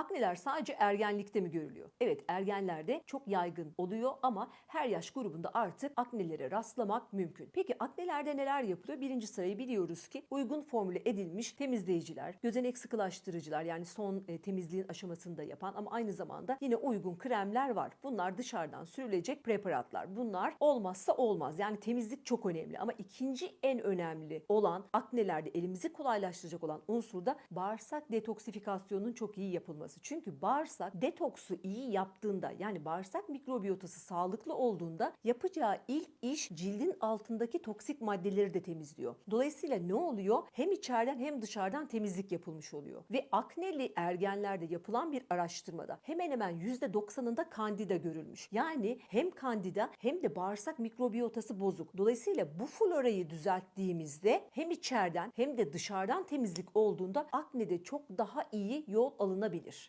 Akneler sadece ergenlikte mi görülüyor? Evet ergenlerde çok yaygın oluyor ama her yaş grubunda artık aknelere rastlamak mümkün. Peki aknelerde neler yapılıyor? Birinci sırayı biliyoruz ki uygun formüle edilmiş temizleyiciler, gözenek sıkılaştırıcılar yani son e, temizliğin aşamasında yapan ama aynı zamanda yine uygun kremler var. Bunlar dışarıdan sürülecek preparatlar. Bunlar olmazsa olmaz. Yani temizlik çok önemli ama ikinci en önemli olan aknelerde elimizi kolaylaştıracak olan unsur da bağırsak detoksifikasyonunun çok iyi yapılması. Çünkü bağırsak detoksu iyi yaptığında yani bağırsak mikrobiyotası sağlıklı olduğunda yapacağı ilk iş cildin altındaki toksik maddeleri de temizliyor. Dolayısıyla ne oluyor? Hem içeriden hem dışarıdan temizlik yapılmış oluyor. Ve akneli ergenlerde yapılan bir araştırmada hemen hemen %90'ında kandida görülmüş. Yani hem kandida hem de bağırsak mikrobiyotası bozuk. Dolayısıyla bu florayı düzelttiğimizde hem içeriden hem de dışarıdan temizlik olduğunda aknede çok daha iyi yol alınabilir.